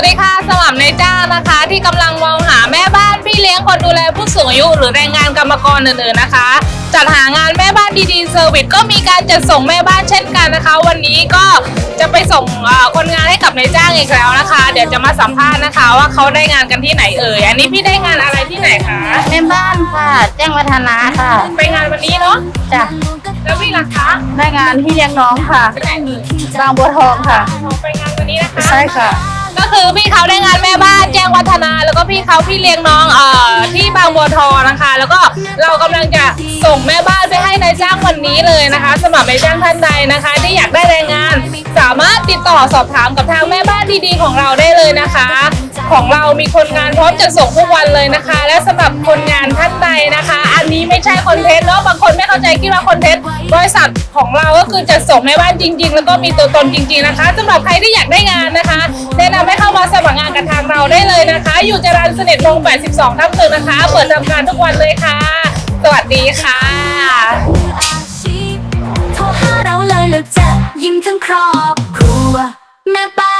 วัสดีค่ะสมัครในายจ้างนะคะ ที่กำลังมองหาแม่บ้านพี่เลี้ยงคนดูแลผู้สูงอายุ หรือแรงงานกรรมกรอื่นๆนะคะ จัดหางานแม่บ้านดีๆเซอร์วิสก็มีการจัดส่งแม่บ้านเช่นกันนะคะ วันนี้ก็จะไปส่งเอ่อคนงานให้กับนายจ้างอีกแล้วนะคะ เดี๋ยวจะมาสัมภาษณ์นะคะ ว่าเขาได้งานกันที่ไหนเอ่ยอันนี้พี่ได้งานอะไรที่ไหนคะแม่บ้านค่ะ แจ้งวัฒนะค่ะไปงานวันนี้เนาะจ้ะแล้วพี่ล่ะคะได้งานที่เลี้ยงน้องค่ะไปไหนเอ่ยบางบัวทองค่ะไปงานวันนี้นะคะใช่ค่ะก็ คือพี่เขาได้งานแม่บ้านแจ้งวัฒนาแล้วก็พี่เขาพี่เลี้ยงน้องเอ่อที่บางบัวทองนะคะ แล้วก็เรากำลังจะส่งแม่บ้านไปให้นายจ้างวันนี้เลยนะคะสำหรับนายจ้างท่านใดนะคะ ที่อยากได้แรงงาน สามารถติดต่อสอบถามกับทางแม่บ้านดีๆ ของเราได้เลยนะคะ ของเรามีคนงานพร้อมจะส่งทุกวันเลยนะคะ และสำหรับคนงานท่านใดนะคะ อันนี้ไม่ใช่คอนเทนต์เนาะบางคนไม่เข้าใจคิดว่าคอนเทนต์บริษัทของเราก็คือจะส่งแม่บ้านจริง ๆ แล้วก็มีตัวตนจริง ๆนะคะสำหรับใครที่อยากได้งานนะคะ มัครงานกับทางเราได้เลยนะคะ อยู่จรัญสนิทวงศ์82ทับหนึ่งนะคะ เปิดทำการทุกวันเลยค่ะ สวัสดีค่ะอาชีพโทรหาเราเลยเราจะยิ้มทั้งครอบครัวแม่บ้าน